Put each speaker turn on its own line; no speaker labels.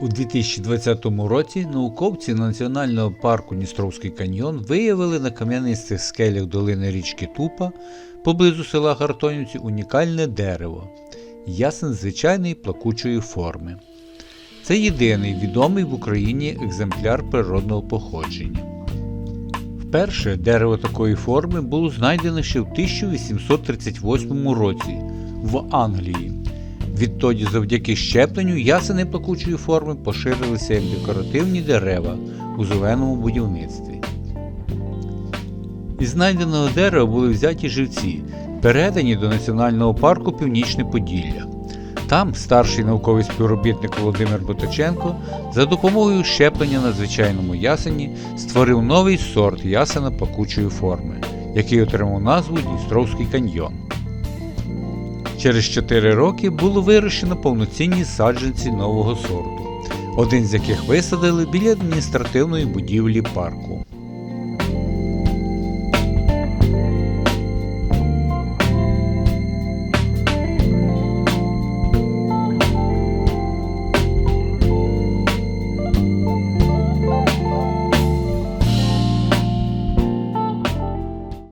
У 2020 році науковці Національного парку Дністровський каньйон виявили на кам'янистих скелях долини річки Тупа поблизу села Гартонівці унікальне дерево ясен звичайної плакучої форми. Це єдиний відомий в Україні екземпляр природного походження. Вперше дерево такої форми було знайдено ще в 1838 році в Англії. Відтоді, завдяки щепленню, ясени плакучої форми поширилися як декоративні дерева у зеленому будівництві. Із знайденого дерева були взяті живці, передані до Національного парку Північне Поділля. Там старший науковий співробітник Володимир Ботаченко за допомогою щеплення на звичайному ясені створив новий сорт ясена плакучої форми, який отримав назву Дністровський каньйон. Через 4 роки було вирощено повноцінні саджанці нового сорту, один з яких висадили біля адміністративної будівлі парку.